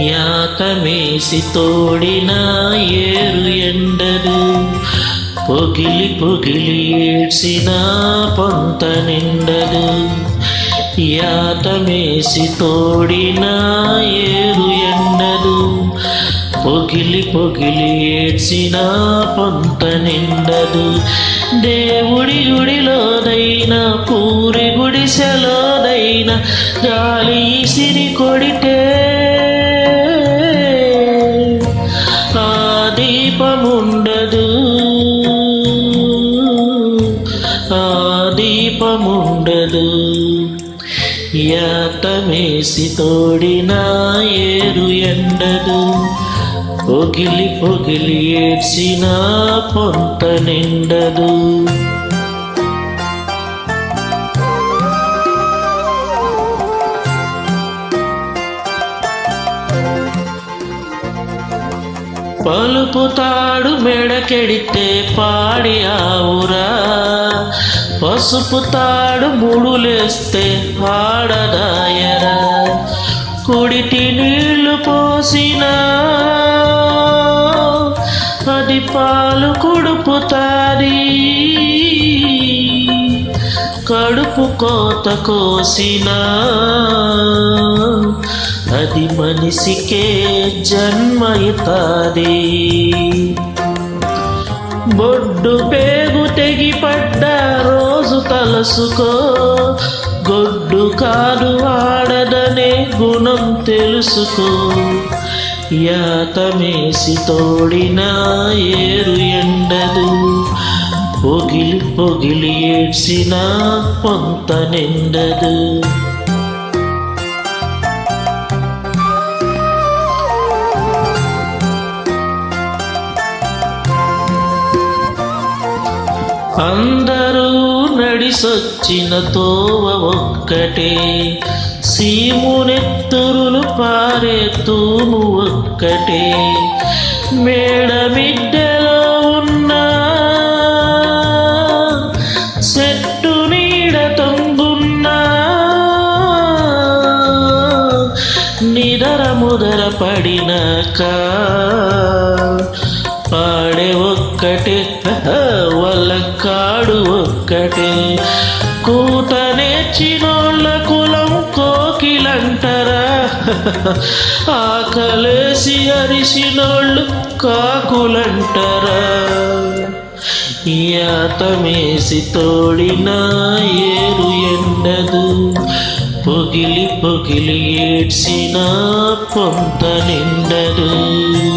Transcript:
యాతమేసి తోడిన ఏరు ఎండదు పొగిలి పొగిలి ఏడ్చిన పొంత నిండదు యాతమేసి తోడిన ఏరు ఎండదు పొగిలి పొగిలి ఏడ్చిన పొంత నిండదు దేవుడి గుడిలోదైన పూరి గుడిసెలోదైన గాలి సిరి కొడితే దీపముండదు యాతమేసి తోడినా ఏరు ఎండదు. పొగిలి పొగిలి ఏడ్చిన పొంత నిండదు. పలుపుతాడు మెడకెడితే పాడి ఆవురా. పసుపు తాడు ముడులేస్తే పాడదాయరా కుడిటి నీళ్ళు పోసినా అది పాలు కుడుపుతాది. కడుపు కోత కోసినా మనిషికే జన్మైతాది. బొడ్డు పేగు తెగిపడ్డ రోజు తలసుకో. గొడ్డు కాదు ఆడదనే గుణం తెలుసుకో. యాతమేసి తోడిన ఏరు ఎండదు. పొగిలి పొగిలి ఏడ్చిన పొంత నిండదు. అందరూ నడిసొచ్చిన తోవ ఒక్కటే. సీమునెత్తురులు పారే తూము ఒక్కటే. మేడమిడ్డలో ఉన్న చెట్టు నీడ తొంగున్నా నిదర ముదర పడినాక పాడే ఒక్కటే. కాడు ఒక్కటే. కూత నేర్చినోళ్ళ కులం కోకిలంటరా? ఆకలేసి అరిసినోళ్ళు కాకులంటరా? యాతమేసి తోడిన ఏరు ఎండదు. పొగిలి పొగిలి ఏడ్చిన పొంత నిండదు.